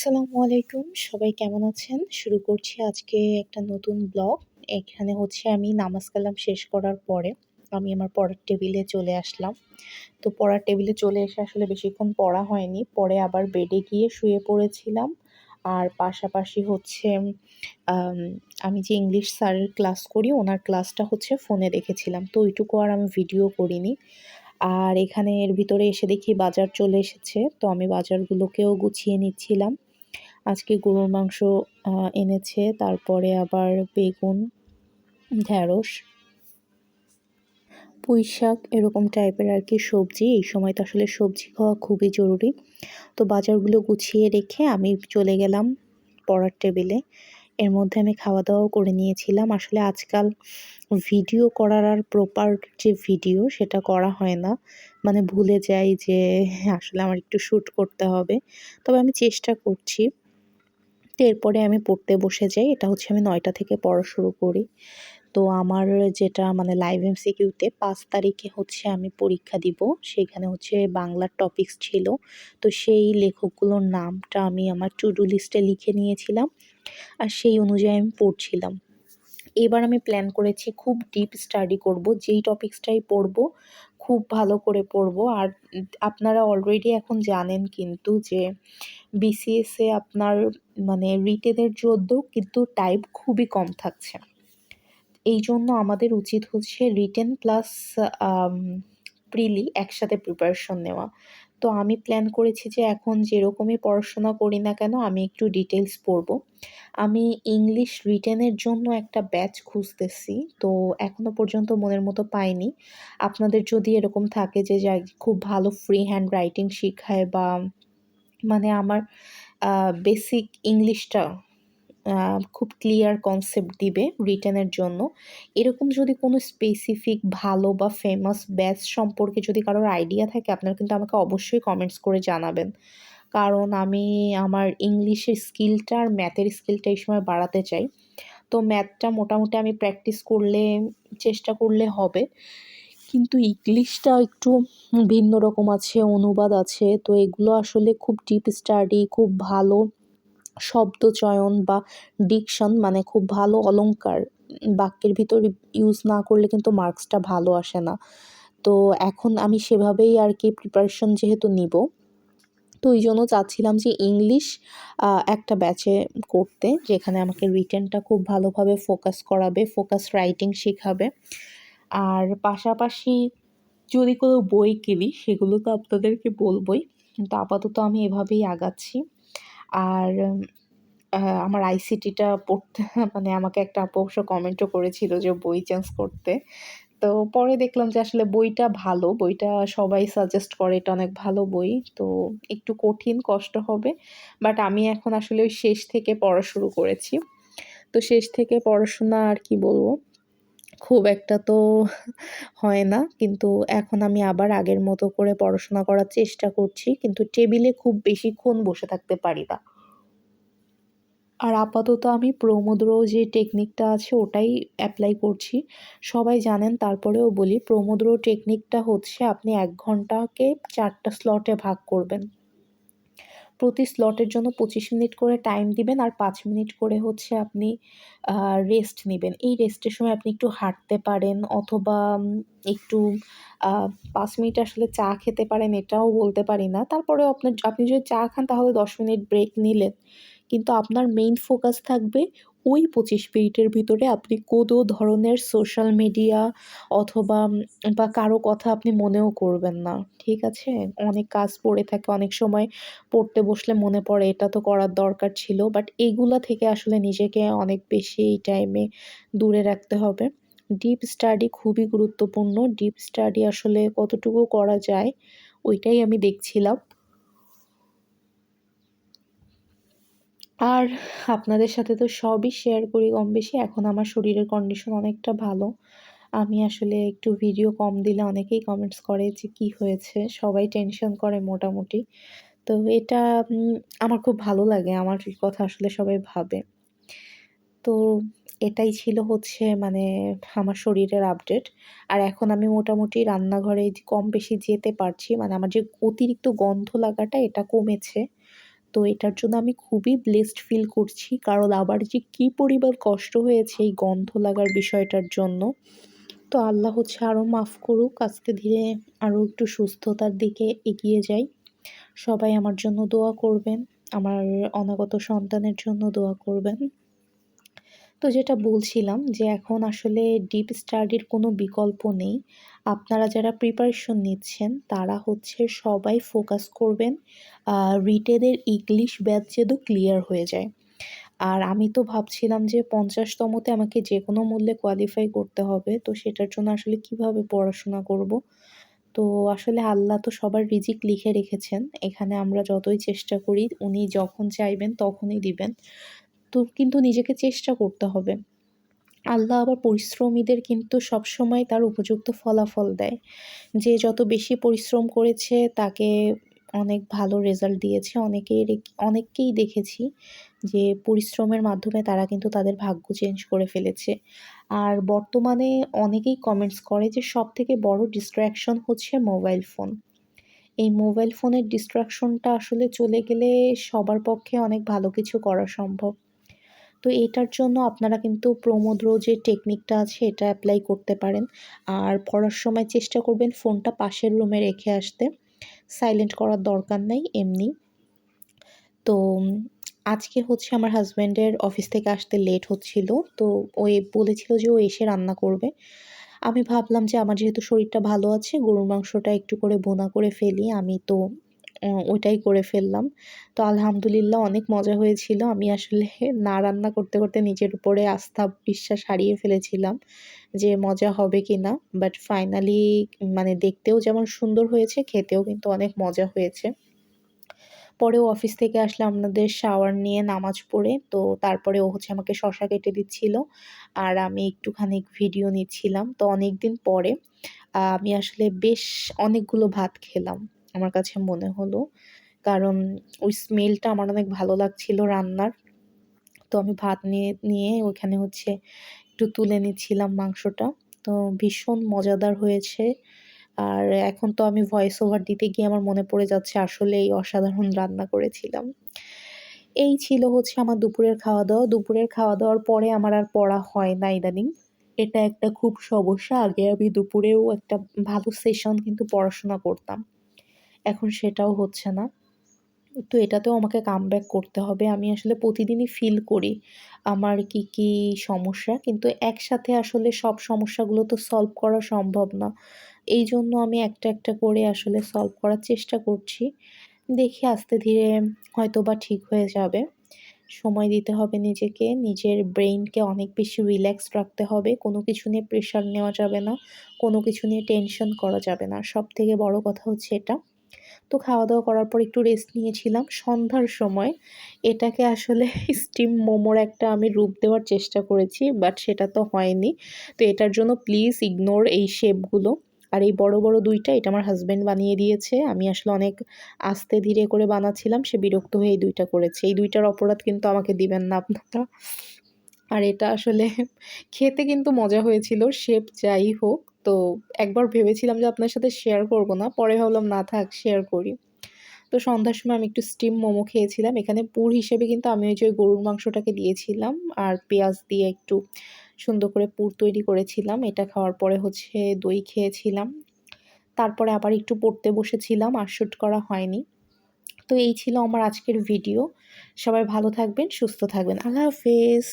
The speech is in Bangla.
আসসালামু আলাইকুম। সবাই কেমন আছেন? শুরু করছি আজকে একটা নতুন ব্লগ। এখানে হচ্ছে আমি নামাজ কালাম শেষ করার পরে আমি আমার পড়ার টেবিলে চলে আসলাম। তো পড়ার টেবিলে চলে এসে আসলে বেশিক্ষণ পড়া হয়নি। পরে আবার বেডে গিয়ে শুয়ে পড়েছিলাম। আর পাশাপাশি হচ্ছে, আমি যে ইংলিশ স্যারের ক্লাস করি, ওনার ক্লাসটা হচ্ছে ফোনে দেখেছিলাম। তো ওইটুকু আর আমি ভিডিও করিনি। আর এখানে এর ভিতরে এসে দেখি বাজার চলে এসেছে। তো আমি বাজারগুলোকেও গুছিয়ে নিচ্ছিলাম। আজকে গরুর মাংস এনেছে। তারপরে আবার বেগুন ঢ্যাঁড়স পুঁই শাক এরকম টাইপের আর কি সবজি। এই সময় তো আসলে সবজি খাওয়া খুবই জরুরি। তো বাজারগুলো গুছিয়ে রেখে আমি চলে গেলাম পড়ার টেবিলে। এর মধ্যে আমি খাওয়া দাওয়াও করে নিয়েছিলাম। আসলে আজকাল ভিডিও করার আর প্রপার যে ভিডিও সেটা করা হয় না। মানে ভুলে যাই যে আসলে আমার একটু শ্যুট করতে হবে। তবে আমি চেষ্টা করছি। তো এরপরে আমি পড়তে বসে যাই। এটা হচ্ছে আমি নয়টা থেকে পড়া শুরু করি। তো আমার যেটা মানে লাইভ এম সিকিউতে পাঁচ তারিখে হচ্ছে আমি পরীক্ষা দিব। সেখানে হচ্ছে বাংলার টপিক্স ছিল। তো সেই লেখকগুলোর নামটা আমি আমার টু ডু লিস্টে লিখে নিয়েছিলাম। আর সেই অনুযায়ী আমি পড়ছিলাম। এবার আমি প্ল্যান করেছি খুব ডিপ স্টাডি করব, যেই টপিক্সটাই পড়ব, খুব ভালো করে পড়ব। আর আপনারা অলরেডি এখন জানেন কিন্তু যে বিসিএসে আপনার মানে রিটেনের জন্য কিন্তু টাইপ খুবই কম থাকছে। এই জন্য আমাদের উচিত হচ্ছে রিটেন প্লাস প্রিলি একসাথে প্রিপারেশন নেওয়া। তো আমি প্ল্যান করেছি যে এখন যেরকমই পড়াশোনা করি না কেন আমি একটু ডিটেলস পড়ব। আমি ইংলিশ রিটেনের জন্য একটা ব্যাচ খুঁজতেছি, তো এখনও পর্যন্ত মনের মতো পাইনি। আপনাদের যদি এরকম থাকে যে খুব ভালো ফ্রি হ্যান্ড রাইটিং শিখায় বা মানে আমার বেসিক ইংলিশটা খুব ক্লিয়ার কনসেপ্ট দিবে রিটার্নের জন্য। এরকম যদি কোনো স্পেসিফিক ভালো বা ফেমাস ব্যাচ সম্পর্কে যদি কারোর আইডিয়া থাকে, আপনারা কিন্তু আমাকে অবশ্যই কমেন্টস করে জানাবেন। কারণ আমি আমার ইংলিশের স্কিলটা আর ম্যাথের স্কিলটা এই সময় বাড়াতে চাই। তো ম্যাথটা মোটামুটি আমি প্র্যাকটিস করলে, চেষ্টা করলে হবে। কিন্তু ইংলিশটা একটু ভিন্ন রকম আছে, অনুবাদ আছে। তো এগুলো আসলে খুব ডিপ স্টাডি খুব ভালো শব্দ চয়ন বা ডিকশন মানে খুব ভালো অলঙ্কার বাক্যের ভিতর ইউজ না করলে কিন্তু মার্কসটা ভালো আসে না। তো এখন আমি সেভাবেই আর কি প্রিপারেশন যেহেতু নিব, তো ওই জন্য চাচ্ছিলাম যে ইংলিশ একটা ব্যাচে করতে, যেখানে আমাকে রিটেনটা খুব ভালোভাবে ফোকাস করাবে ফোকাস রাইটিং শেখাবে। আর পাশাপাশি যদি কোনো বই কিনি, সেগুলো তো আপনাদেরকে বলবই, কিন্তু আপাতত আমি এভাবেই আগাচ্ছি। আর আমার আইসিটিটা পড়তে মানে আমাকে একটা আপু কমেন্টও করেছিল যে বই চেঞ্জ করতে। তো পরে দেখলাম যে আসলে বইটা ভালো, বইটা সবাই সাজেস্ট করে এটা অনেক ভালো বই, তো একটু কঠিন, কষ্ট হবে। বাট আমি এখন আসলে ওই শেষ থেকে পড়া শুরু করেছি। তো শেষ থেকে পড়াশোনা আর কি বলব? খুব একটা তো হয় না। কিন্তু এখন আমি আবার আগের মতো করে পড়াশোনা করার চেষ্টা করছি। কিন্তু টেবিলে খুব বেশিক্ষণ বসে থাকতে পারি না। আর আপাতত আমি প্রমোদ্র যে টেকনিকটা আছে ওটাই অ্যাপ্লাই করছি। সবাই জানেন, তারপরেও বলি প্রমোদ্র টেকনিকটা হচ্ছে আপনি এক ঘন্টাকে চারটা স্লটে ভাগ করবেন। প্রতি স্লটের জন্য পঁচিশ মিনিট করে টাইম দিবেন আর পাঁচ মিনিট করে হচ্ছে আপনি রেস্ট নেবেন। এই রেস্টের সময় আপনি একটু হাঁটতে পারেন অথবা একটু পাঁচ মিনিট আসলে চা খেতে পারেন এটাও বলতে পারি না। তারপরে আপনার, আপনি যদি চা খান তাহলে দশ মিনিট ব্রেক নিলেন। কিন্তু আপনার মেইন ফোকাস থাকবে ওই পঁচিশ মিনিটের ভিতরে আপনি কোনো ধরনের সোশ্যাল মিডিয়া অথবা বা কারও কথা আপনি মনেও করবেন না, ঠিক আছে? অনেক কাজ পড়ে থাকে, অনেক সময় পড়তে বসলে মনে পড়ে, এটা তো করার দরকার ছিল বাট এগুলা থেকে আসলে নিজেকে অনেক বেশি এই টাইমে দূরে রাখতে হবে। ডিপ স্টাডি খুবই গুরুত্বপূর্ণ ডিপ স্টাডি আসলে কতটুকু করা যায়, ওইটাই আমি দেখছিলাম। আর আপনাদের সাথে তো সবই শেয়ার করি কম বেশি। এখন আমার শরীরের কন্ডিশন অনেকটা ভালো। আমি আসলে একটু ভিডিও কম দিলে অনেকেই কমেন্টস করে যে কি হয়েছে? সবাই টেনশন করে মোটামুটি। তো এটা আমার খুব ভালো লাগে। আমার কথা আসলে সবাই ভাবে। তো এটাই ছিল হচ্ছে মানে আমার শরীরের আপডেট আর এখন আমি মোটামুটি রান্নাঘরে কম বেশি যেতে পারছি। মানে আমার যে অতিরিক্ত গন্ধ লাগাটা, এটা কমেছে। তো এটার জন্য আমি খুবই ব্লেসড ফিল করছি। কারণ আবার যে কী পরিমাণ কষ্ট হয়েছে এই গন্ধ লাগার বিষয়টার জন্য। তো আল্লাহ হচ্ছে আরও মাফ করুক, আস্তে ধীরে আরও একটু সুস্থতার দিকে এগিয়ে যাই। সবাই আমার জন্য দোয়া করবেন, আমার অনাগত সন্তানের জন্য দোয়া করবেন। তো যেটা বলছিলাম যে এখন আসলে ডিপ স্টাডির কোনো বিকল্প নেই। আপনারা যারা প্রিপারেশন নিচ্ছেন, তারা হচ্ছে সবাই ফোকাস করবেন রিটেদের ইংলিশ ব্যাচ যেন ক্লিয়ার হয়ে যায়। আর আমি তো ভাবছিলাম যে পঞ্চাশতমতে আমাকে যে কোনো মূল্যে কোয়ালিফাই করতে হবে, তো সেটার জন্য আসলে কীভাবে পড়াশোনা করব? তো আসলে আল্লাহ তো সবার রিজিক লিখে রেখেছেন। এখানে আমরা যতই চেষ্টা করি, উনি যখন চাইবেন তখনই দিবেন। তো কিন্তু নিজেকে চেষ্টা করতে হবে। আল্লাহ আবার পরিশ্রমীদের কিন্তু সবসময় তার উপযুক্ত ফলাফল দেয়। যে যত বেশি পরিশ্রম করেছে, তাকে অনেক ভালো রেজাল্ট দিয়েছে। অনেকের অনেককেই দেখেছি যে পরিশ্রমের মাধ্যমে তারা কিন্তু তাদের ভাগ্য চেঞ্জ করে ফেলেছে। আর বর্তমানে অনেকেই কমেন্টস করে যে সব থেকে বড় ডিস্ট্র্যাকশন হচ্ছে মোবাইল ফোন এই মোবাইল ফোনের ডিস্ট্রাকশনটা আসলে চলে গেলে সবার পক্ষে অনেক ভালো কিছু করা সম্ভব। তো এটার জন্য আপনারা কিন্তু প্রমোদ্র যে টেকনিকটা আছে, এটা অ্যাপ্লাই করতে পারেন। আর পড়ার সময় চেষ্টা করবেন ফোনটা পাশের রুমে রেখে আসতে। সাইলেন্ট করার দরকার নাই, এমনি। তো আজকে হচ্ছে আমার হাজব্যান্ডের অফিস থেকে আসতে লেট হচ্ছিল। তো ওই বলেছিল যে ও এসে রান্না করবে। আমি ভাবলাম যে আমার যেহেতু শরীরটা ভালো আছে, গরুর মাংসটা একটু করে বোনা করে ফেলি। আমি তো ওইটাই করে ফেললাম। তো আলহামদুলিল্লাহ অনেক মজা হয়েছিল। আমি আসলে না রান্না করতে করতে নিজের উপরে আস্থা, বিশ্বাস হারিয়ে ফেলেছিলাম যে মজা হবে কি না বাট ফাইনালি মানে দেখতেও যেমন সুন্দর হয়েছে, খেতেও কিন্তু অনেক মজা হয়েছে। পরেও অফিস থেকে আসলে আপনাদের শাওয়ার নিয়ে নামাজ পড়ে, তো তারপরে ও হচ্ছে আমাকে শশা কেটে দিচ্ছিল আর আমি একটুখানি ভিডিও নিচ্ছিলাম। তো অনেক দিন পরে আমি আসলে বেশ অনেকগুলো ভাত খেলাম। আমার কাছে মনে হলো। কারণ ওই স্মেলটা আমার অনেক ভালো লাগছিল রান্নার। তো আমি ভাত নিয়ে নিয়ে ওইখানে হচ্ছে একটু তুলে নিচ্ছিলাম মাংসটা। তো ভীষণ মজাদার হয়েছে। আর এখন তো আমি ভয়েস ওভার দিতে গিয়ে আমার মনে পড়ে যাচ্ছে আসলে এই অসাধারণ রান্না করেছিলাম। এই ছিল হচ্ছে আমার দুপুরের খাওয়া দাওয়া দুপুরের খাওয়া দাওয়ার পরে আমার আর পড়া হয় না ইদানিং। এটা একটা খুব সমস্যা। আগে আমি দুপুরেও একটা ভালো সেশন কিন্তু পড়াশোনা করতাম। এখন সেটাও হচ্ছে না। তো এটাতেও আমাকে কামব্যাক করতে হবে। আমি আসলে প্রতিদিনই ফিল করি আমার কি কি সমস্যা। কিন্তু একসাথে আসলে সব সমস্যাগুলো তো সলভ করা সম্ভব না। এই জন্য আমি একটা একটা করে আসলে সলভ করার চেষ্টা করছি। দেখি আস্তে ধীরে হয়তো বা ঠিক হয়ে যাবে। সময় দিতে হবে নিজেকে। নিজের ব্রেইনকে অনেক বেশি রিল্যাক্স রাখতে হবে। কোনো কিছু নিয়ে প্রেশার নেওয়া যাবে না। কোনো কিছু নিয়ে টেনশন করা যাবে না। সব থেকে বড় কথা হচ্ছে এটা। তো খাওয়া দাওয়া করার পর একটু রেস্ট নিয়েছিলাম। সন্ধ্যার সময় এটাকে আসলে স্টিম মোমোর একটা আমি রূপ দেওয়ার চেষ্টা করেছি বাট সেটা তো হয়নি। তো এটার জন্য প্লিজ ইগনোর এই শেপগুলো আর এই বড় বড় দুইটা এটা আমার হাজব্যান্ড বানিয়ে দিয়েছে। আমি আসলে অনেক আস্তে ধীরে করে বানাচ্ছিলাম, সে বিরক্ত হয়ে এই দুইটা করেছে। এই দুইটার অপরাধ কিন্তু আমাকে দিবেন না আপনারা। আর এটা আসলে খেতে কিন্তু মজা হয়েছিল শেপ যাই হোক তো একবার ভেবেছিলাম যে আপনার সাথে শেয়ার করব না, পরে ভাবলাম না থাক শেয়ার করি। তো সন্ধ্যার সময় আমি একটু স্টিম মোমো খেয়েছিলাম। এখানে পুর হিসেবে কিন্তু আমি ওই যে ওই গরুর মাংসটাকে দিয়েছিলাম আর পেঁয়াজ দিয়ে একটু সুন্দর করে পুর তৈরি করেছিলাম। এটা খাওয়ার পরে হচ্ছে দই খেয়েছিলাম। তারপরে আবার একটু পড়তে বসেছিলাম, আর শ্যুট করা হয়নি। তো এই ছিল আমার আজকের ভিডিও সবাই ভালো থাকবেন, সুস্থ থাকবেন। আল্লাহ হাফেজ।